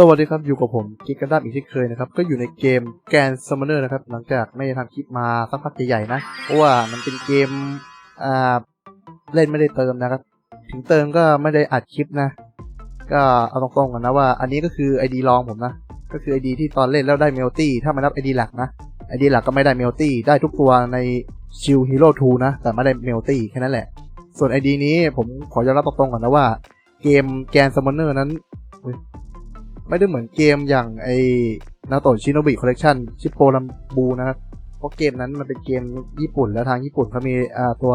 สวัสดีครับ อยู่กับผมกิกกันดั้มอีกเช่เคยนะครับ ก็อยู่ในเกมแกนซัมเมอร์นะครับ หลังจากไม่ได้ทำคลิปมาสักพักใหญ่ๆนะ เพราะว่ามันเป็นเกมอ่าเล่นไม่ได้เติมนะครับ ถึงเติมก็ไม่ได้อัดคลิปนะ ก็เอาตรงๆกันนะว่า อันนี้ก็คือ ID รองผมนะ ก็คือ ID ที่ตอนเล่นแล้วได้เมลตี้ ถ้าม่นับ ID หลักนะ ID หลักก็ไม่ได้เมลตี้ ได้ทุกตัวในชิลฮีโร่2นะ แต่ไม่ได้เมลตี้แค่นั้นแหละ ส่วน ID นี้ผมขอยอมรับตรงๆก่อนนะว่า เกมแกนซัมเมอร์นั้น ไม่ได้เหมือนเกมอย่างไอนาโตชิโนบิคอลเลกชันชิปโปลัมบูนะครับเพราะเกมนั้นมันเป็นเกมญี่ปุ่นแล้วทางญี่ปุ่นเขามีตัว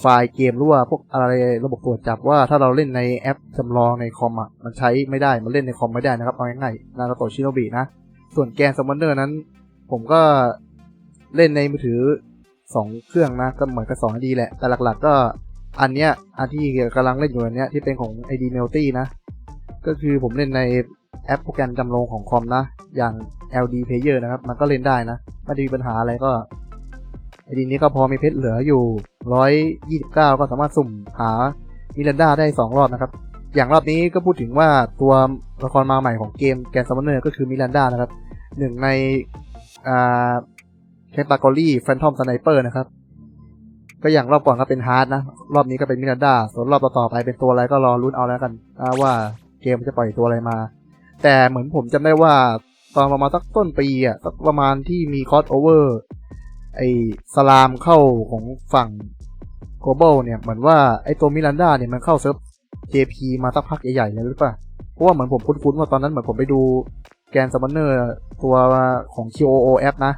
ไฟล์เกมหรือว่าพวกอะไรระบบตรวจจับว่าถ้าเราเล่นในแอปจำลองในคอมอะมันใช้ไม่ได้ มันเล่นในคอมไม่ได้นะครับเอาง่ายๆนาโตชิโนบินะ ส่วนแกนซัมมอนเนอร์นั้น ผมก็เล่นในมือถือสองเครื่องนะ ก็เหมือนกับสองดีแหละ แต่หลักๆก็อันเนี้ยอันที่กำลังเล่นอยู่อันเนี้ยที่เป็นของ ID m e l t y นะ ก็คือผมเล่นในแอปโปรแกรมจำลองของคอมนะ อย่าง LD Player นะครับ มันก็เล่นได้นะ ไม่ได้มีปัญหาอะไรก็ไอดีนี้ก็พอมีเพชรเหลืออยู่ 129 ก็สามารถสุ่มหามิรันดาได้ 2 รอบนะครับ อย่างรอบนี้ก็พูดถึงว่าตัวละครมาใหม่ของเกมแกนซัมเนอร์ก็คือมิรันดานะครับ หนึ่งในแคตตากรีแฟนทอมสไนเปอร์นะครับ ก็อย่างรอบก่อนก็เป็นฮาร์ดนะ รอบนี้ก็เป็นมิรันดา ส่วนรอบต่อๆไปเป็นตัวอะไรก็รอลุ้นเอาแล้วกันว่า เกมจะปล่อยตัวอะไรมา แต่เหมือนผมจำได้ว่าตอนประมาณสักต้นปีอะสักประมาณที่มีคอสโอเวอร์ไอสลามเข้าของฝั่ง global เนี่ยเหมือนว่าไอตัวมิรันดาเนี่ยมันเข้าเซิร์ฟ JP มาสักพักใหญ่ๆเลยหรือเปล่าเพราะว่าเหมือนผมคุ้นๆว่าตอนนั้นเหมือนผมไปดูแกนซัมอนเนอร์ตัวของ QOO app นะ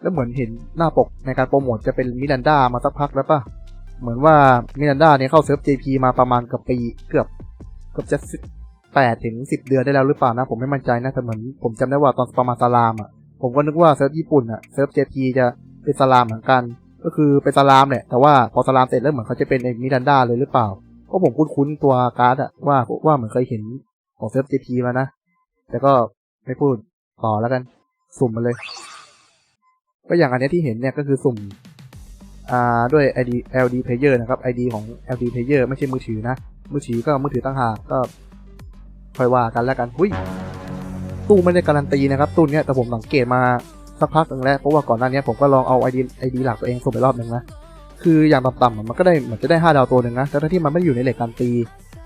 แล้วเหมือนเห็นหน้าปกในการโปรโมทจะเป็นมิรันดามาสักพักแล้วป่ะ เหมือนว่ามิรันดาเนี่ยเข้าเซิร์ฟ JP มาประมาณเกับปีเกือบเกือบจะ แปดถึงสิบเดือนได้แล้วหรือเปล่านะ ผมไม่มั่นใจนะแต่เหมือนผมจำได้ว่าตอนประมาณสลามอะผมก็นึกว่าเซิร์ฟญี่ปุ่นอะเซิร์ฟ JP จะเป็นสลามเหมือนกัน ก็คือเป็นสลามแหละแต่ว่าพอสลามเสร็จแล้วเหมือนเขาจะเป็นไอ้มิรันดาเลยหรือเปล่าเพราะผมคุ้นๆตัวการ์ดอะว่าว่าเหมือนเคยเห็นของเซิร์ฟ JP มานะแต่ก็ไม่พูดต่อแล้วกัน สุ่มมาเลย ก็อย่างอันนี้ที่เห็นเนี่ยก็คือสุ่มอ่าด้วย ID LD Player นะครับ ID ของ LD Player ไม่ใช่มือถือนะ มือถือก็มือถือตั้งหากก็ ค่อยว่ากันแล้วกันหุยตู้ไม่ได้การันตีนะครับตู้เนี้ยแต่ผมสังเกตมาสักพักหนึ่งแล้วเพราะว่าก่อนหน้านี้ผมก็ลองเอา ID ID หลักตัวเองสุ่มไปรอบหนึ่งนะคืออย่างต่ำๆมันก็ได้เหมือนจะได้ 5 ดาวตัวหนึ่งนะแต่ที่มันไม่อยู่ในเหล็กการันตี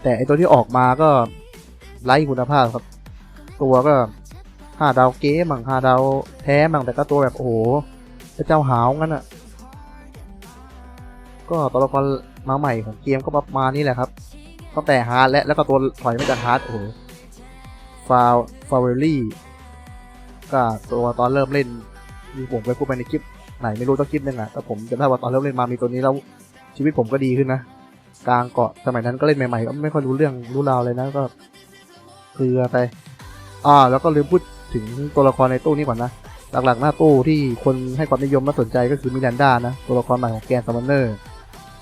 แต่ไอตัวที่ออกมาก็ไร้คุณภาพครับ ตัวก็ 5 ดาวเก๊มั่ง5ดาวแท้มั่งแต่ก็ตัวแบบโอ้โหพระเจ้าหาวงั้นอะก็ตัวละครมาใหม่ของเกมก็ประมาณนี้แหละครับ ตั้งแต่ฮาร์ดและแล้วก็ตัวถอยมาจากฮาร์ดโอ้โหฟาวฟาวเวลลี่ก็ตัวตอนเริ่มเล่นมีผมไปพูดไปในคลิปไหนไม่รู้ต้องคลิปนึงอะแต่ผมจำได้ว่าตอนเริ่มเล่นมามีตัวนี้แล้วชีวิตผมก็ดีขึ้นนะกลางเกาะสมัยนั้นก็เล่นใหม่ๆก็ไม่ค่อยรู้เรื่องรู้ราวเลยนะก็เกลือไปอ่าแล้วก็ลืมพูดถึงตัวละครในตู้นี้ก่อนนะหลักๆหน้าตู้ที่คนให้ความนิยมและสนใจก็คือมิรันดานะตัวละครใหม่ของแกนซัมมอนเนอร์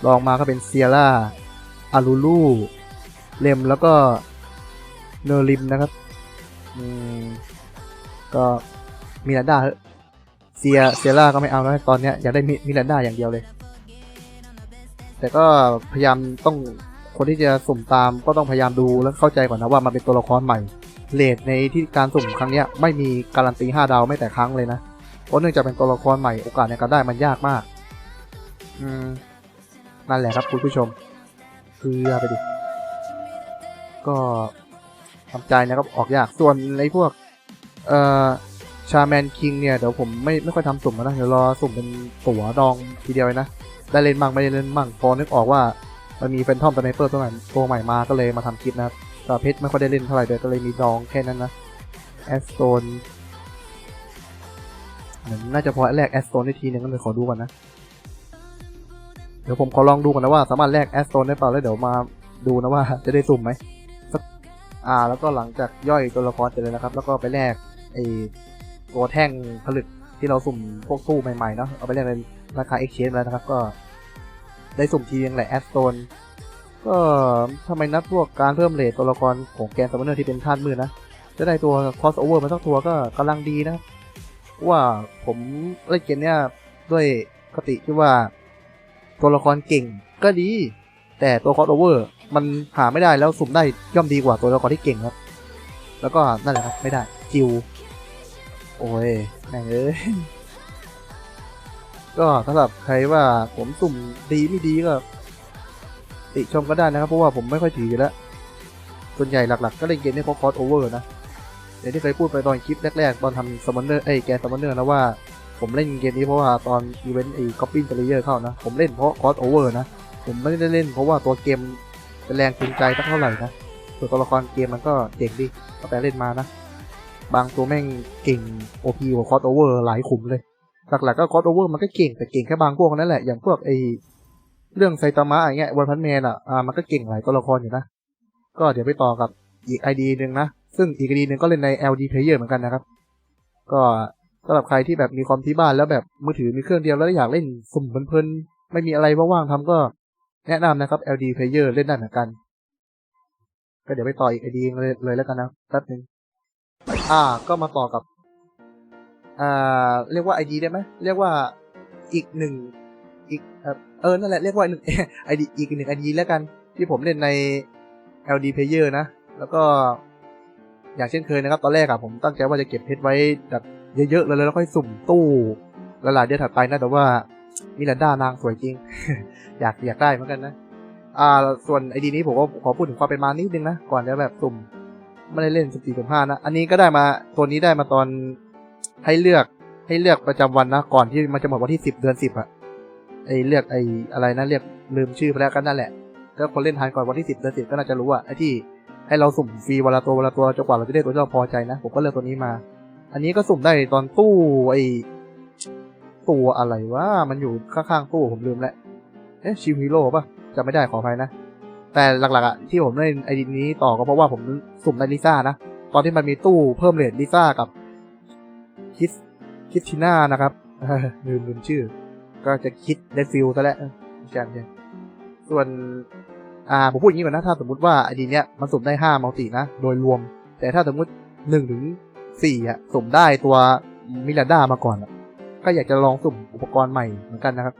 ลองมาก็เป็นเซียร่าอารูลู เลมแล้วก็เนริมนะครับอืมก็มิรันดาเซียเซียร่าก็ไม่เอาแล้วตอนเนี้ยอยากได้มิมิรันดาอย่างเดียวเลย แต่ก็พยายามต้องคนที่จะสุ่มตามก็ต้องพยายามดูและเข้าใจก่อนนะว่ามันเป็นตัวละครใหม่เลทในที่การสุ่มครั้งเนี้ยไม่มีการันตี5ดาวไม่แต่ครั้งเลยนะเพราะเนื่องจากเป็นตัวละครใหม่โอกาสในการได้มันยากมาก อืมนั่นแหละครับคุณผู้ชม คือไปดิ ก็ทำใจนะครับออกยากส่วนในพวกเอ่อชาแมนคิงเนี่ยเดี๋ยวผมไม่ไม่ค่อยทำสุ่มแล้วนะเดี๋ยวรอสุ่มเป็นตั๋วดองทีเดียวเลยนะ ได้เล่นมั่งไม่ได้เล่นมั่งพอนึกออกว่ามันมีแฟนทอมสไนเปอร์ตัวใหม่ตัวใหม่มาก็เลยมาทำคลิปนะครับแต่เพชรไม่ค่อยได้เล่นเท่าไหร่เลยก็เลยมีดองแค่นั้นนะแอสโตนเหมือนน่าจะพอแลกแอสโตนได้ทีนึงก็เลยขอดูก่อนนะ เดี๋ยวผมขอลองดูก่อนนะว่าสามารถแลกแอสโตนได้เปล่าแล้วเดี๋ยวมาดูนะว่าจะได้สุ่มไหม อ่า แล้วก็หลังจากย่อยตัวละครเสร็จเลยนะครับ แล้วก็ไปแลกไอตัวแท่งผลึกที่เราสุ่มพวกตู้ใหม่ๆเนาะเอาไปแลกในราคา exchange แล้วนะครับ ก็ได้สุ่มทีนึงแหละแอสโตนก็ทำไมนับพวกการเพิ่มเลทตัวละครของแกนซัมเมอร์ที่เป็นธาตุมืดนะ จะได้ตัวคอสโอเวอร์มาสักตัวก็กำลังดีนะเพราะว่าผมเล่นเกมเนี้ยด้วยคติที่ว่า ตัวละครเก่งก็ดี แต่ตัวคอสโอเวอร์ มันหาไม่ได้แล้วสุ่มได้ย่อมดีกว่าตัวละครที่เก่งครับ แล้วก็นั่นแหละครับไม่ได้จิวโอ้ยแม่งเอ้ยก็สำหรับใครว่าผมสุ่มดีไม่ดีก็ ติชมก็ได้นะครับ เพราะว่าผมไม่ค่อยถือแล้วส่วนใหญ่หลักๆ ก็เล่นเกมนี้เพราะคอร์สโอเวอร์นะอย่างที่เคยพูดไปตอนคลิปแรกๆ ตอนทำซัมมอนเนอร์ไอ้แกซัมมอนเนอร์นะว่าผมเล่นเกมนี้เพราะว่าตอนอีเวนต์ไอ้ก๊อปปิ้งเพลเยอร์เข้านะ ผมเล่นเพราะคอร์สโอเวอร์นะ ผมไม่ได้เล่นเพราะว่าตัวเกม แรงจูงใจสักเท่าไหร่นะส่วนตัวละครเกมมันก็เจ๋งดีตั้งแต่เล่นมานะ บางตัวแม่งเก่ง OP กว่าคอร์สโอเวอร์หลายขุมเลย หลักๆก็คอร์สโอเวอร์มันก็เก่งแต่เก่งแค่บางพวกนั่นแหละ อย่างพวกไอเรื่องไซตามะอย่างเงี้ยวันพันแมนอะอ่ามันก็เก่งหลายตัวละครอยู่นะ ก็เดี๋ยวไปต่อกับอีกไอดีหนึ่งนะ ซึ่งอีกไอดีหนึ่งก็เล่นใน LD Player เหมือนกันนะครับ ก็สำหรับใครที่แบบมีคอมที่บ้านแล้วแบบมือถือมีเครื่องเดียวแล้วอยากเล่นสุ่มเพลินๆไม่มีอะไรว่างๆทำก็ แนะนำนะครับ LD Player เล่นได้เหมือนกัน ก็เดี๋ยวไปต่ออีกไอดีเลยเลยแล้วกันนะแป๊บนึงอ่า ก็มาต่อกับ อ่า เรียกว่าไอดีได้ไหมเรียกว่าอีกหนึ่งอีกเออนั่นแหละเรียกว่าหนึ่งไอดีอีกหนึ่งไอดีแล้วกัน ที่ผมเล่นใน LD Player นะ แล้วก็ อย่างเช่นเคยนะครับ ตอนแรกอะผมตั้งใจว่าจะเก็บเพชรไว้แบบเยอะๆเลยแล้วค่อยสุ่มตู้ละลายเดือนถัดไปนะแต่ว่า มิลันดานางสวยจริง อยากอยากได้เหมือนกันนะอ่า ส่วนไอดีนี้ผมก็ขอพูดถึงความเป็นมานิดนึงนะ ก่อนจะแบบสุ่มไม่ได้เล่นสิบสี่สิบห้านะ อันนี้ก็ได้มาตัวนี้ได้มาตอนให้เลือกให้เลือกประจำวันนะ ก่อนที่มันจะหมดวันที่สิบเดือนสิบอะไอเลือกไออะไรนะเรียกลืมชื่อไปแล้วกันนั่นแหละถ้าคนเล่นทันก่อนวันที่สิบเดือนสิบก็น่าจะรู้อะไอที่ให้เราสุ่มฟรีวันละตัววันละตัวจนกว่าเราจะได้ตัวที่เราพอใจนะ ผมก็เลือกตัวนี้มา อันนี้ก็สุ่มได้ตอนตู้ไอ ตัวอะไรวะมันอยู่ข้างๆตู้ผมลืมแล้วเอ๊ะชิวฮีโร่ปะจำไม่ได้ขออภัยนะ แต่หลักๆอะที่ผมเล่นไอดีนี้ต่อก็เพราะว่าผมสุ่มได้ลิซ่านะ ตอนที่มันมีตู้เพิ่มเลทลิซ่ากับคิสคิสชิน่านะครับลืมลืมชื่อ ก็จะคิดเดนฟิลซะแล้วเออไม่ใช่ใช่ส่วนอ่าผมพูดอย่างนี้ก่อนนะถ้าสมมติว่าไอดีเนี้ยมันสุ่มได้ห้ามัลตินะโดยรวม แต่ถ้าสมมติหนึ่งถึงสี่อะสุ่มได้ตัวมิลันดามาก่อนอะ ก็อยากจะลองสุ่มอุปกรณ์ใหม่เหมือนกันนะครับ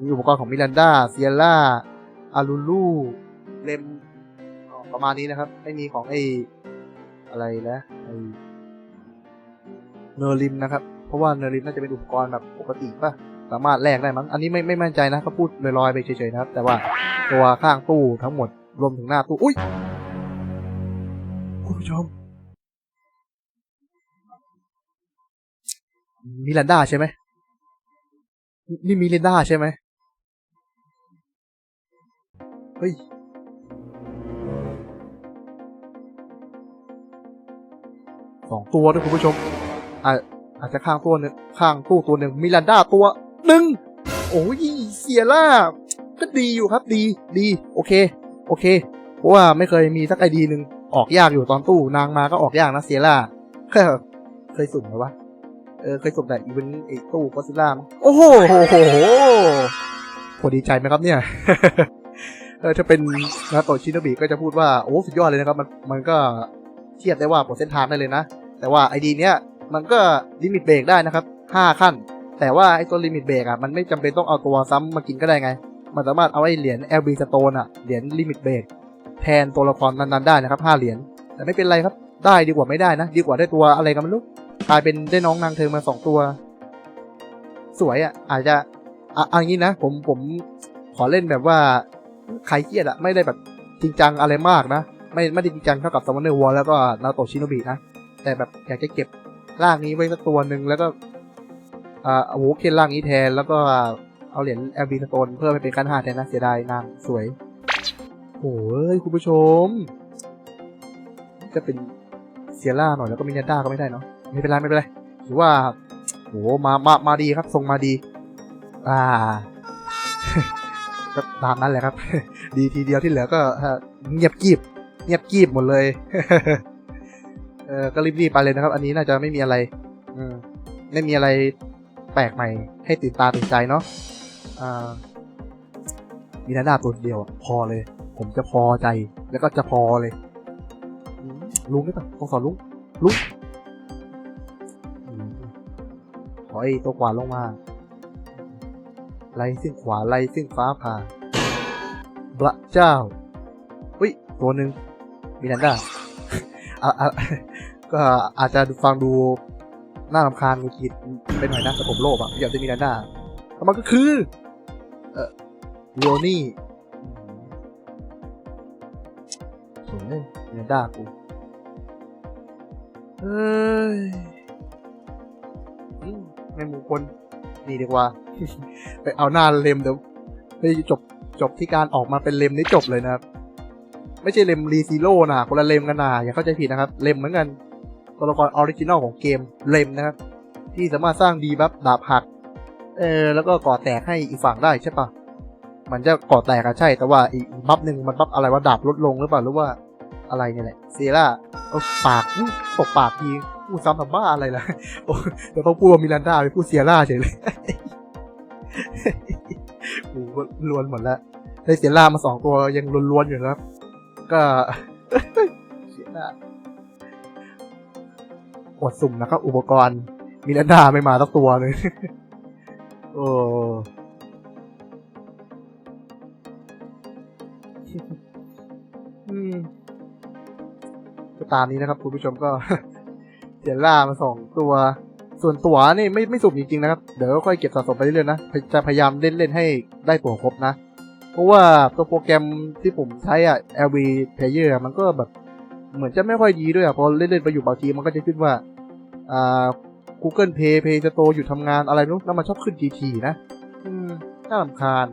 มีอุปกรณ์ของมิลันดาเซียร่าอารูลูเลมประมาณนี้นะครับ ไม่มีของไออะไรนะไอเนอร์ลิมนะครับ เพราะว่าเนอร์ลิมน่าจะเป็นอุปกรณ์แบบปกติป่ะสามารถแลกได้มั้ง อันนี้ไม่ไม่มั่นใจนะก็พูดลอยๆไปเฉยๆนะครับ แต่ว่าตัวข้างตู้ทั้งหมดรวมถึงหน้าตู้ อุ้ยคุณผู้ชมมิลันดาใช่ไหม นี่มิลันดาใช่ไหมเฮ้ย สองตัวด้วยคุณผู้ชมอ่าอาจจะข้างตัวหนึ่งข้างตู้ตัวหนึ่งมิลันดาตัวหนึ่งโอ้ยเซียร่าก็ดีอยู่ครับดีดี โอเค โอเค เพราะว่าไม่เคยมีสักไอดีหนึ่งออกยากอยู่ตอนตู้นางมาก็ออกยากนะเซียร่าเคยสุ่มไหมวะ เออเคยสุ่มแต่อีเวนต์ไอ้ตู้ก็ซิล่ามั้งโอ้โหโหโหโหพอดีใจไหมครับเนี่ยเออถ้าเป็นนาโตะชิโนบิก็จะพูดว่าโอ้สุดยอดเลยนะครับ มันมันก็เทียบได้ว่าผลเส้นทางได้เลยนะ แต่ว่าไอดีเนี้ยมันก็ลิมิตเบรกได้นะครับห้าขั้น แต่ว่าไอตัวลิมิตเบรกอะมันไม่จำเป็นต้องเอาตัวซ้ำมากินก็ได้ไง มันสามารถเอาไอเหรียญ LB Stone อะเหรียญลิมิตเบรกแทนตัวละครนั้นๆได้นะครับห้าเหรียญแต่ไม่เป็นไรครับได้ดีกว่าไม่ได้นะ ดีกว่าได้ตัวอะไรกันไม่รู้ กลายเป็นได้น้องนางเธอมาสองตัว สวยอะ อาจจะอะอันนี้นะ ผมผมขอเล่นแบบว่าใครเครียดอะไม่ได้แบบจริงจังอะไรมากนะ ไม่ไม่ได้จริงจังเท่ากับ Summoner War แล้วก็นาโตชิโนบินะ แต่แบบอยากจะเก็บร่างนี้ไว้สักตัวหนึ่งแล้วก็อ่าโอ้โหเคนร่างนี้แทนแล้วก็เอาเหรียญ LB Stone เพิ่มไปเป็นขั้นห้าแทนนะเสียดายนางสวยโอ้ยคุณผู้ชม จะเป็นเซียร่าหน่อยแล้วก็มินาด้าก็ไม่ได้เนาะ ไม่เป็นไรไม่เป็นไรถือว่าโหมามามาดีครับทรงมาดี อ่าก็ตามนั้นแหละครับ ดีทีเดียวที่เหลือก็เงียบกริบเงียบกริบหมดเลยเออก็รีบๆไปเลยนะครับ อันนี้น่าจะไม่มีอะไร อืมไม่มีอะไรแปลกใหม่ ให้ตื่นตาตื่นใจเนาะอ่ามีนาดาตัวเดียวพอเลย ผมจะพอใจ แล้วก็จะพอเลยลุงได้ปะต้องสอนลุงลุง ไอ้ตัวขวาลงมาไล่ซึ่งขวาไล่ซึ่งฟ้าผ่าพระเจ้าอุ้ยตัวหนึ่งมินันดาอะอะก็อาจจะฟังดูน่ารำคาญงูกิดไปหน่อยนะแต่ผมโลภอะอยากจะมีนาด้าแล้วมันก็คือ เออเลีโอนี่โอ้ยมีนาด้ากูเฮ้ย อืมไม่มงคลนี่ดีกว่า ไปเอาหน้าเล็มเดี๋ยวไปจบจบที่การออกมาเป็นเล็มนี่จบเลยนะครับ ไม่ใช่เลมรีซีโร่นะคนละเลมกันนะอย่าเข้าใจผิดนะครับ เลมเหมือนกันตัวละครออริจินอลของเกมเลมนะครับ ที่สามารถสร้างดีบัฟดาบหัก เออแล้วก็ก่อแตกให้อีกฝั่งได้ใช่ปะมันจะก่อแตกอะใช่ แต่ว่าอีกบัฟหนึ่งมันบัฟอะไรว่าดาบลดลงหรือเปล่าหรือว่า อะไรเนี่ยแหละเซร่าเอาปากอื้อตบปากทีพูดซ้ำทำบ้าอะไรล่ะโอ้เดี๋ยวต้องพูดว่ามิรันดาไปพูดเซียร่าเฉยเลยกูก็ลวนหมดแล้วได้เซียร่ามาสองตัวยังล้วนๆอยู่ครับ ก็เสียหน้ากดสุ่มนะครับอุปกรณ์มิรันดาไม่มาสักตัวเลยโอ้อื ตามนี้นะครับคุณผู้ชมก็เสียล่ามาสองตัว ส่วนตัวนี่ไม่ไม่สุ่มจริงๆนะครับ เดี๋ยวค่อยเก็บสะสมไปเรื่อยๆนะ จะพยายามเล่นเล่นให้ได้ตัวครบนะ เพราะว่าตัวโปรแกรมที่ผมใช้อะ LV Player มันก็แบบเหมือนจะไม่ค่อยดีด้วยอะพอเล่นๆไปอยู่บางทีมันก็จะขึ้นว่าอ่า Google Play Play Store อยู่ทำงานอะไรไม่รู้แล้วมันชอบขึ้น GT นะ อืมน่ารำคาญ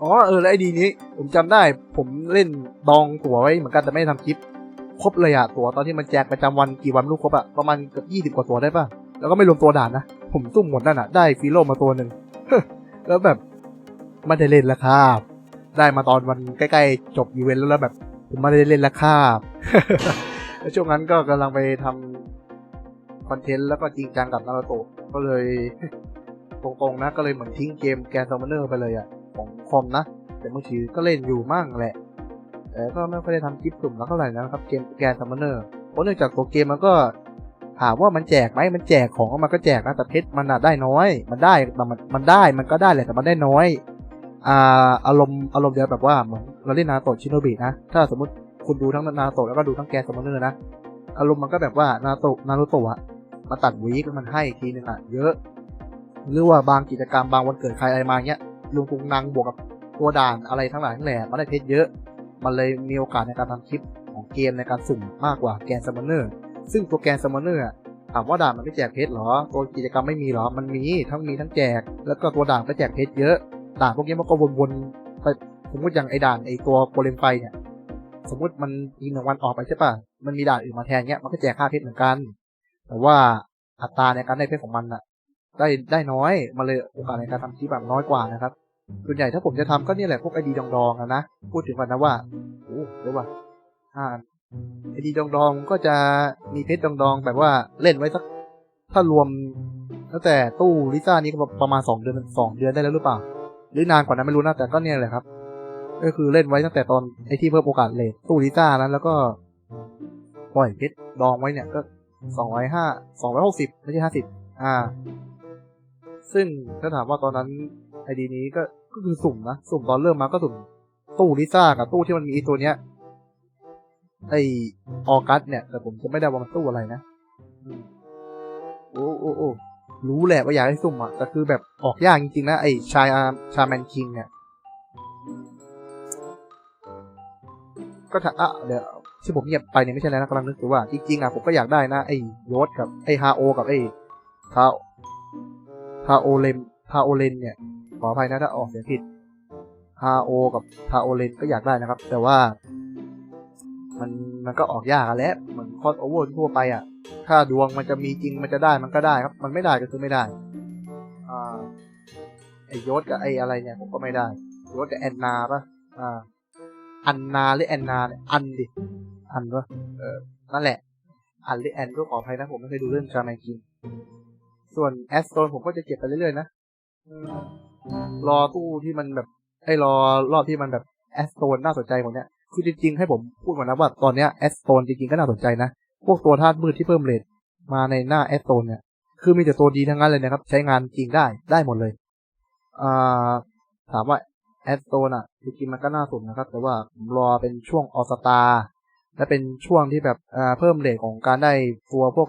อ๋อเออแล้วไอดีนี้ ผมจำได้ผมเล่นดองตั๋วไว้เหมือนกันแต่ไม่ได้ทำคลิป ครบเลยอะตัวตอนที่มันแจกประจำวันกี่วันรู้ครบอะประมาณเกือบยี่สิบกว่าตัวได้ป่ะแล้วก็ไม่รวมตัวด่านนะ ผมซุ่มหมดนั่นอะได้ฟีโลมาตัวหนึ่งแล้วแบบไม่ได้เล่นแล้วครับได้มาตอนวันใกล้ๆ จบอีเวนต์แล้วแล้วแบบ ผมไม่ได้เล่นแล้วครับแล้วช่วงนั้นก็กำลังไปทำคอนเทนต์แล้วก็จริงจังกับนารูโตะก็เลยตรงๆนะก็เลยเหมือนทิ้งเกมแกนซัมเนอร์ไปเลยอะของคอมนะ แต่มือถือก็เล่นอยู่มั่งแหละ แต่ก็ไม่ค่อยได้ทำคลิปสุ่มแล้วเท่าไหร่นะครับเกมแกนซัมเนอร์เพราะเนื่องจากตัวเกมมันก็ถามว่ามันแจกไหมมันแจกของออกมันก็แจกนะแต่เพชรมันได้น้อย มันได้มันมันได้มันก็ได้แหละแต่มันได้น้อยอ่าอารมณ์อารมณ์เดียวแบบว่าเราเล่นนาโตะชิโนบินะถ้าสมมติคุณดูทั้งนาโตะแล้วก็ดูทั้งแกนซัมเนอร์นะอารมณ์มันก็แบบว่านาโตะนารูโตะมาตัดวีคแล้วมันให้ทีนึงอะเยอะ หรือว่าบางกิจกรรมบางวันเกิดใครอะไรมาเงี้ยลุงตุงนางบวกกับตัวด่านอะไรทั้งหลายทั้งแหล่มันได้เพชรเยอะ มันเลยมีโอกาสในการทำคลิปของเกมในการสุ่มมากกว่าแกนซัมมอนเนอร์ซึ่งตัวแกนซัมมอนเนอร์ถามว่าด่านมันไม่แจกเพชรหรอ ตัวกิจกรรมไม่มีหรอ มันมีทั้งมีทั้งแจก แล้วก็ตัวด่านก็แจกเพชรเยอะ ด่านพวกนี้มันก็วนๆไปสมมติอย่างไอ้ด่านไอ้ตัวโปรเลมไฟเนี่ย สมมติมันอีกหนึ่งวันออกไปใช่ป่ะมันมีด่านอื่นมาแทนเงี้ย มันก็แจกค่าเพชรเหมือนกัน แต่ว่าอัตราในการได้เพชรของมันอะได้ได้น้อยมันเลยโอกาสในการทำคลิปแบบน้อยกว่านะครับ ส่วนใหญ่ถ้าผมจะทำก็เนี่ยแหละพวกไอดีดองๆอะนะ พูดถึงกันนะว่าโอ้เดี๋ยวว่าห้าไอดีดองดองๆก็จะมีเพชรดองดองๆแบบว่าเล่นไว้สัก ถ้ารวมตั้งแต่ตู้ลิซ่านี้ก็ประมาณสองเดือนสองเดือนได้แล้วหรือเปล่า หรือนานกว่านั้นไม่รู้นะแต่ก็เนี่ยแหละครับ ก็คือเล่นไว้ตั้งแต่ตอนไอที่เพิ่มโอกาสเลทตู้ลิซ่านั้น แล้วก็ปล่อยเพชรดองไว้เนี่ยก็สองร้อยห้าสองร้อยหกสิบไม่ใช่ห้าสิบอ่า ซึ่งถ้าถามว่าตอนนั้น ไอดีนี้ก็ก็คือสุ่มนะ สุ่มตอนเริ่มมาก็สุ่มตู้ลิซ่ากับตู้ที่มันมีไอ้ตัวเนี้ย ไอออกัสเนี่ย แต่ผมจะไม่ได้ว่ามันตู้อะไรนะอืมโอ้โอ้โอ้รู้แหละว่าอยากให้สุ่มอะแต่คือแบบออกยากจริงๆนะไอชายอาร์ชาแมนคิงเนี่ย ก็ถ้าอะเดี๋ยวที่ผมเงียบไปเนี่ยไม่ใช่แล้วนะกำลังนึกถึงว่าจริงๆอะผมก็อยากได้นะไอ้โยศกับไอ้ฮาโอ กับไอ้ทาทาโอเลมทาโอเลนเนี่ยข ออภัยนะถ้าออกเสียงผิดฮาโอกับทาโอเลนก็อยากได้นะครับ แต่ว่ามันมันก็ออกยากอะแหล้วเหมือนคอสโอเวอร์ทั่วไปอะ ถ้าดวงมันจะมีจริงมันจะได้มันก็ได้ครับ มันไม่ได้ก็คือไม่ได้ อ่าไอยศกับไอ้อะไรเนี่ยผมก็ไม่ได้ยศกับแอนนาปะอ่าอันนาหรือแอนนาเนี่ยอันดิอันวะเออนั่นแหละ อันหรือแอนก็ขออภัยนะผมไม่เคยดูเรื่องชาแมนกินส่วนแอสโตนผมก็จะเก็บไปเรื่อยๆนะ รอตู้ที่มันแบบไอ้รอรอบที่มันแบบแอสโตนน่าสนใจกว่าเนี้ยคือจริงๆให้ผมพูดก่อนนะว่าตอนเนี้ยแอสโตนจริงๆก็น่าสนใจนะ พวกตัวธาตุมืดที่เพิ่มเลทมาในหน้าแอสโตนเนี่ย คือมีแต่ตัวดีทั้งนั้นเลยนะครับ ใช้งานจริงได้ได้หมดเลยอ่าถามว่าแอดโตนอะจริงๆมันก็น่าสนนะครับ แต่ว่าผมรอเป็นช่วงออสตาและเป็นช่วงที่แบบเพิ่มเรทของการได้ตัวพวก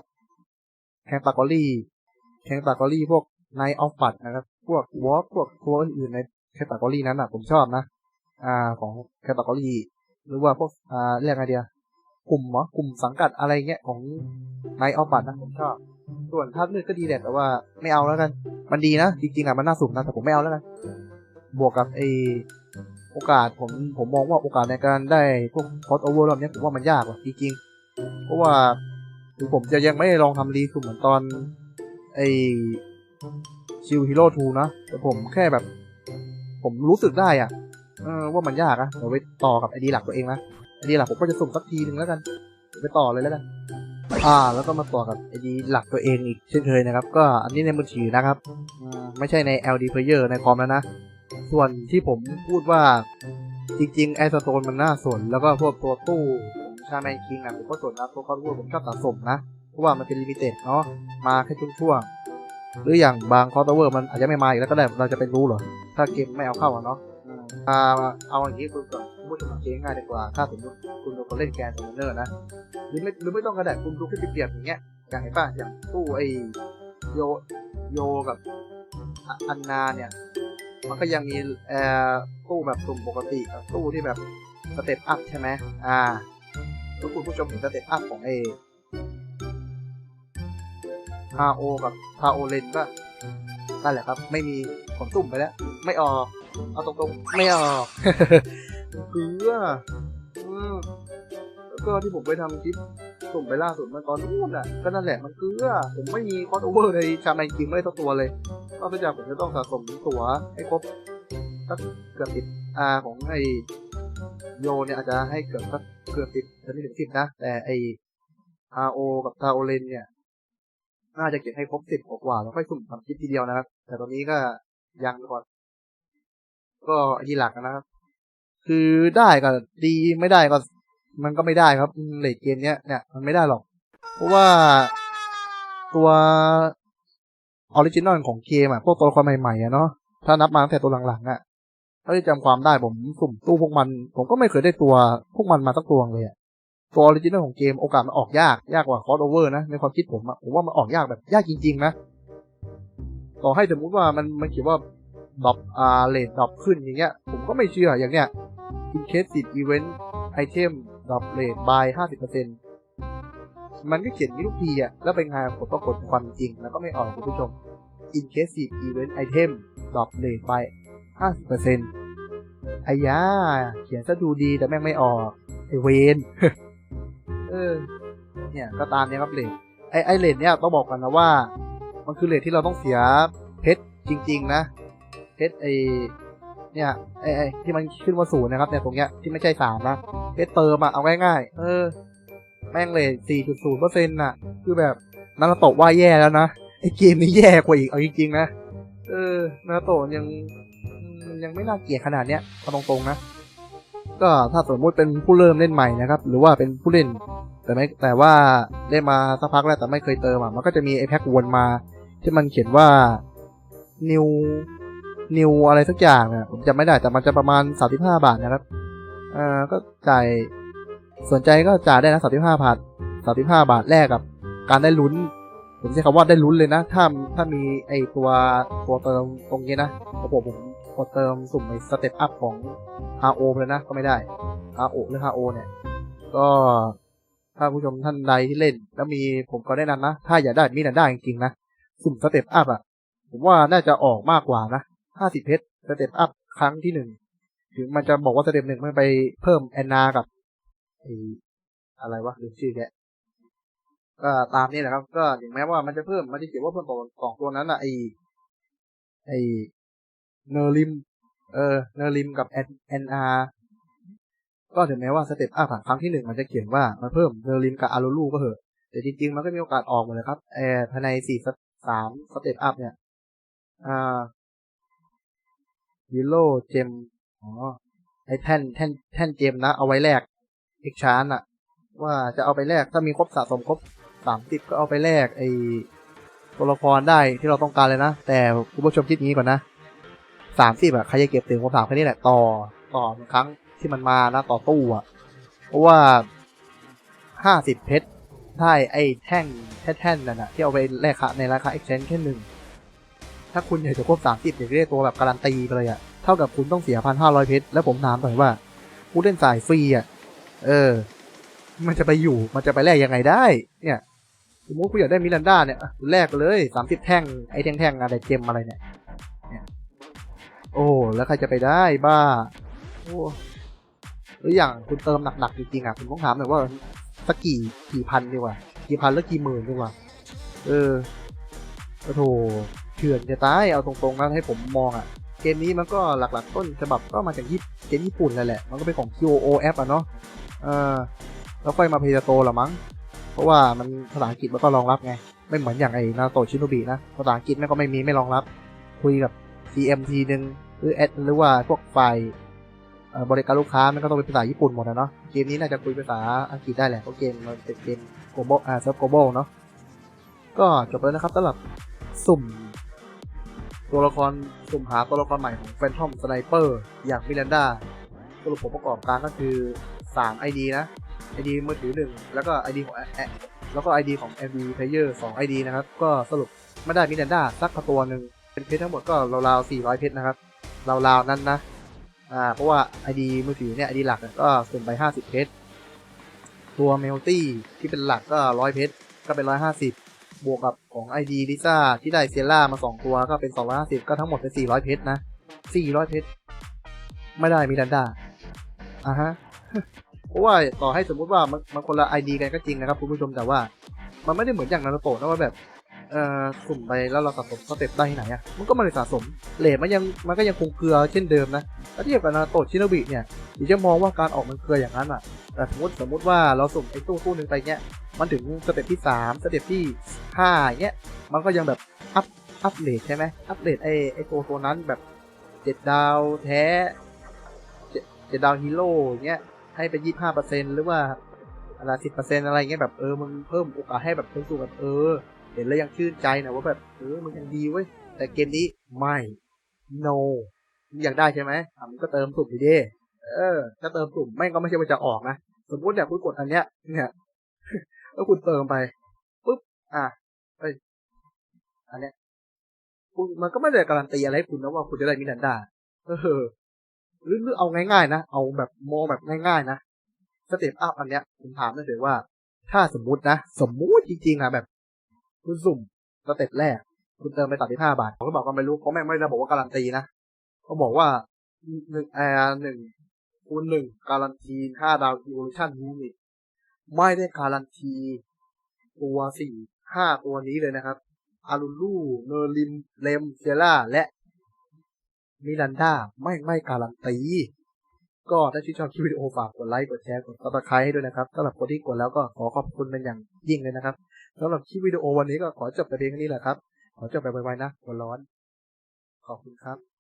แคงตากอรี่แคงตากอรี่พวกไนออฟปัดนะครับ พวกวอล์กพวกตัวอื่นในแคงตากรี่นั้นอะผมชอบนะ อ่าของแคงตากรี่หรือว่าพวกอ่าเรียกไงเดียกลุ่มเหรอกลุ่มสังกัดอะไรเงี้ยของไนออฟปัดนะผมชอบ ส่วนธาตุมืดก็ดีแหละแต่ว่าไม่เอาแล้วกัน มันดีนะ จริงๆอะมันน่าสุ่มนะแต่ผมไม่เอาแล้วกัน บวกกับไอโอกาสผมผมมองว่าโอกาสในการได้พวกคอสโอเวอร์รอบนี้ผมว่ามันยากว่ะจริงๆเพราะว่าถึงผมจะยังไม่ได้ลองทำรีสุ่มเหมือนตอนไอ ชิวฮีโร่ทูนะแต่ผมแค่แบบ ผมรู้สึกได้อะเออว่ามันยากอะเดี๋ยวไปต่อกับไอดีหลักตัวเองนะไอดีหลักผมก็จะสุ่มสักทีหนึ่งแล้วกัน ไปต่อเลยแล้วกัน อ่า แล้วก็มาต่อกับไอดีหลักตัวเองอีกเช่นเคยนะครับ ก็อันนี้ในมือถือนะครับไม่ใช่ใน LD Player ในคอมแล้วนะ ส่วนที่ผมพูดว่าจริงๆไอสโตนมันน่าสน แล้วก็พวกตัวตู้ของชาแมนคิงนะผมก็สนนะตัวคอนเวอร์ผมชอบสะสมนะ เพราะว่ามันเป็นลิมิเต็ดเนาะมาแค่ช่วงๆ หรืออย่างบางคอร์เวอร์มันอาจจะไม่มาอีกแล้วก็ได้เราจะเป็นรู้เหรอ ถ้าเกมไม่เอาเข้าเนาะอ่าเอาอย่างนี้คุณก่อนพูดถึงเกมง่ายดีกว่า ถ้าสมมติคุณเป็นคนเล่นแกนเซนเนอร์นะหรือไม่หรือไม่ต้องกระดาษคุณดูแค่เปรียบอย่างเงี้ยอย่างเห็นป่ะอย่างตู้ไอโยโยกับอันนาเนี่ย มันก็ยังมีเอ่อตู้แบบสุ่มปกติกับตู้ที่แบบสเต็ปอัพใช่ไหมอ่าทุกคุณผู้ชมเห็นสเต็ปอัพของไอ RO กับ t a o l e n ก็นั่นแหละครับ ไม่มีผลตุ่มไปแล้ว ไม่ออก เอาตรงๆ ไม่ออกเกลืออืมแล้วก็ที่ผมไปทำคลิปสุ่มไปล่าสุดเมื่อตอนนู้นอะก็นั่นแหละมันเกลือผมไม่มีคอสโอเวอร์ในชาแมนกิมไม่ได้สักตัวเลยนอกจากผมจะต้องสะสมตั๋วให้ครบสักเกือบติดอาของไอโยเนี่ยอาจจะให้เกือบสักเกือบติดจะไม่ถึงสิบนะ แต่ไอ RO กับ t a o l e n เนี่ย น่าจะเก็บให้ครบสิบกว่าแล้วค่อยสุ่มทำคลิปทีเดียวนะครับ แต่ตอนนี้ก็ยังก่อน ก็ไอดีหลักนะครับ คือได้ก็ดีไม่ได้ก็มันก็ไม่ได้ครับเลทเกมเนี้ยเนี่ยมันไม่ได้หรอก เพราะว่าตัวออริจินอลของเกมอะพวกตัวละครใหม่ๆอะเนาะถ้านับมาตั้งแต่ตัวหลังๆอะถ้าที่จำความได้ผมสุ่มตู้พวกมัน ผมก็ไม่เคยได้ตัวพวกมันมาสักตัวเลยอะ ตัวออริจินอลของเกมโอกาสมันออกยากยากกว่าคอร์สโอเวอร์นะในความคิดผมอะผมว่ามันออกยากแบบยากจริง ๆ นะ ต่อให้สมมติว่ามันมันเขียนว่าดรอปอ่าเลทดรอปขึ้นอย่างเงี้ย ผมก็ไม่เชื่ออย่างเนี้ย in case it event item drop rate by 50%มันก็เขียนนี้ทุกทีอะแล้วเป็นไงผมก็กดความจริง แล้วก็ไม่ออกคุณผู้ชม in case it event item drop rate by 50%ไอ้ยาเขียนซะดูดีแต่แม่งไม่ออก ไอเวน ออ เนี่ยก็ตามเนี้ยครับเลทไอไอเลทเนี่ยต้องบอกกันนะว่า มันคือเลทที่เราต้องเสียเพชรจริง ๆ นะเพชรไอเนี่ยไอไอที่มันขึ้นว่าศูนย์นะครับเนี่ยตรงเนี้ยที่ไม่ใช่สามนะเพชรเติมอะเอาง่ายๆเออ แม่งเลทสี่จุดศูนย์เปอร์เซ็นต์น่ะ คือแบบนาราโตะว่าแย่แล้วนะไอเกมนี้แย่กว่าอีกเอาจริงๆนะเออนาราโตะยังมันยังไม่น่าเกลียดขนาดเนี้ยเอาตรงๆนะ ก็ถ้าสมมติเป็นผู้เริ่มเล่นใหม่นะครับ หรือว่าเป็นผู้เล่น แต่ไม่แต่ว่าได้มาสักพักแล้วแต่ไม่เคยเติมอะมันก็จะมีไอแพ็กวนมา ที่มันเขียนว่า new new อะไรสักอย่างอะผมจำไม่ได้แต่มันจะประมาณสามสิบห้าบาทนะครับอ่าก็จ่ายสนใจก็จ่ายได้นะสามสิบห้าบาทสามสิบห้าบาทแรกกับ การได้ลุ้น ผมใช้คำว่าได้ลุ้นเลยนะ ถ้าถ้ามีไอตัวตัวเติมตรงนี้นะระบบผม กดเติมสุ่มในสเต็ปอัพของ RO ไปเลยนะ ก็ไม่ได้ RO หรือ RO เนี่ย ก็ถ้าผู้ชมท่านใดที่เล่น แล้วมีผมก็แนะนำนะ ถ้าอยากได้มีนันได้จริงๆนะ สุ่มสเต็ปอัพอะ ผมว่าน่าจะออกมากกว่านะห้าสิบเพชรสเต็ปอัพครั้งที่หนึ่งถึงมันจะบอกว่าสเต็ปหนึ่งมันไปเพิ่มแอนนากับไออะไรวะลืมชื่อแกก็ตามนี้แหละครับ ก็ถึงแม้ว่ามันจะเพิ่มมันจะเขียนว่าเพิ่มตัวสองตัวนั้นอะไอไอ เนอริม เออ เนอริมกับแอนแอนอาก็ถึงแม้ว่าสเต็ปอัพครั้งที่หนึ่งมันจะเขียนว่ามันเพิ่มเนอริมกับอารูลูก็เหอะ แต่จริงๆ มันก็มีโอกาสออกหมดเลยครับแอร์ภายในสี่สามสเต็ปอัพเนี่ย อ่ายูโรเจมอ๋อไอแท่นแท่นแท่นเจมนะ เอาไว้แลกเอกชานอะว่าจะเอาไปแลกถ้ามีครบสะสมครบสามสิบก็เอาไปแลกไอตัวละครได้ที่เราต้องการเลยนะ แต่คุณผู้ชมคิดงี้ก่อนนะ สามสิบอะใครจะเก็บถึงครบสามแค่นี้แหละต่อต่อครั้งที่มันมานะต่อตู้อะเพราะว่าห้าสิบเพชรได้ไอ้แท่งแท่นนั่นนะที่เอาไปแลกในราคา exchange แค่หนึ่งถ้าคุณอยากจะครบสามสิบอยากได้ตัวแบบการันตีไปเลยอะเท่ากับคุณต้องเสียพันห้าร้อยเพชรแล้วผมถามหน่อยว่าผู้เล่นสายฟรีอะเออ มันจะไปอยู่มันจะไปแลกยังไงได้ เนี่ยสมมติคุณอยากได้มิรันดาเนี่ยแลกเลยสามสิบแท่งไอ้แท่งๆอะไรเจมอะไรเนี่ย โอ้แล้วใครจะไปได้บ้าโอ้หรืออย่างคุณเติมหนักๆจริงๆอะคุณต้องถามหน่อยว่าสักกี่กี่พันดีกว่ากี่พันแล้วกี่หมื่นดีกว่า เออโอ้โถเถื่อนจะตายเอาตรงๆนะให้ผมมองอะเกมนี้มันก็หลักๆต้นฉบับก็มาจากญี่เกมญี่ปุ่นนั่นแหละ มันก็เป็นของ QO app อะเนาะเออแล้วค่อยมาเพย์โตละมั้ง เพราะว่ามันภาษาอังกฤษมันก็รองรับไง ไม่เหมือนอย่างไอ้นาโตชิโนบินะ ภาษาอังกฤษมันก็ไม่มีไม่รองรับ คุยกับ CMT หนึ่ง หรือแอดหรือว่าพวกฝ่ายเอ่อบริการลูกค้ามันก็ต้องเป็นภาษาญี่ปุ่นหมดนะเนาะเกมนี้น่าจะคุยภาษาอังกฤษได้แหละเพราะเกมมันเป็นเกม global อ่า self global เนาะก็จบแล้วนะครับสำหรับสุ่ม ตัวละครสุ่มหาตัวละครใหม่ของ Phantom Sniper อย่างมิรันดาสรุปผลประกอบการก็คือ3 ID นะ ID มือถือ 1 แล้วก็ ID ของแอแอแล้วก็ ID ของ MV Player 2 ID นะครับ ก็สรุปไม่ได้มิรันดาสักตัวหนึ่งเป็นเพชรทั้งหมดก็ราวๆ400 เพชรนะครับ ราวๆนั้นนะอ่าเพราะว่า ID มือถือเนี่ย ID หลักก็สุ่มไป 50 เพชรตัวเมลตี้ที่เป็นหลักก็ 100 เพชรก็เป็น 150 บวกกับของ ID ลิซ่าที่ได้เซียร่ามา 2 ตัวก็เป็น 250 ก็ทั้งหมดเป็น 400 เพชรนะ 400 เพชรไม่ได้มิรันดาอ่าฮะเพราะว่าต่อให้สมมุติว่ามันคนละ ID กันก็จริงนะครับคุณผู้ชมแต่ว่ามันไม่ได้เหมือนอย่างนารูโตะนะว่าแบบ เอ่อสุ่มไปแล้วเราสะสมสเต็ปได้ที่ไหนอะมันก็ไม่ได้สะสมเลทมันยังมันก็ยังคงเกลือเช่นเดิมนะถ้าเทียบกับนาโตะชิโนบิเนี่ยเดี๋ยวจะมองว่าการออกมันเกลืออย่างนั้นอะแต่สมมติสมมติว่าเราสุ่มไอ้ตู้ตู้หนึ่งไปเนี้ยมันถึงสเต็ปที่สามสเต็ปที่ห้าเงี้ยมันก็ยังแบบอัพอัพเลทใช่ไหมอัพเลทไอ้ไอ้ตัวตัวนั้นแบบเจ็ดดาวแท้เจ็ดดาวฮีโร่เงี้ยให้เป็นยี่ห้าเปอร์เซ็นต์หรือว่าอะไรสิบเปอร์เซ็นต์อะไรเงี้ยแบบเออมันเพิ่มโอกาสให้แบบคนสูงแบบเออ เห็นแล้วยังชื่นใจนะว่าแบบเออมันยังดีเว้ยแต่เกมนี้ไม่ no มึงอยากได้ใช่ไหมอะมึงก็เติมสุ่มดีดิเออถ้าเติมสุ่มไม่งก็ไม่ใช่ว่าจะออกนะสมมติเนี่ยคุณกดอันเนี้ย เนี่ยแล้วคุณเติมไปปุ๊บอะเอ้ยอันเนี้ยคุณมันก็ไม่ได้การันตีอะไรคุณนะว่าคุณจะได้มินันดาเออหรือหรือเอาง่ายๆนะเอาแบบมองแบบง่ายๆนะสเตปอัพอันเนี้ยผมถามได้เลยว่า ถ้าสมมตินะ สมมุติจริงๆอะแบบ คุณสุ่มสเต็ปแรก คุณเติมไปตัดที่ห้าบาทเขาก็บอกว่าไม่รู้เขาแม่งไม่ได้บอกว่าการันตีนะเขาบอกว่าหนึ่งแอร์หนึ่งคูณหนึ่งการันตีห้าดาวอีโวลูชันยูนิตไม่ได้การันตีตัวสี่ห้าตัวนี้เลยนะครับ อารูลูเนอร์ลิมเลมเซล่าและมิรันดาไม่ไม่การันตี ก็ถ้าชื่นชอบคลิปวิดีโอฝากกดไลค์กดแชร์กดซับสไครต์ให้ด้วยนะครับสำหรับคนที่กดแล้วก็ขอขอบคุณเป็นอย่างยิ่งเลยนะครับ สำหรับคลิปวิดีโอวันนี้ก็ขอจบแต่เพียงนี้แหละครับ ขอจบไปไวๆนะหัวร้อน ขอบคุณครับ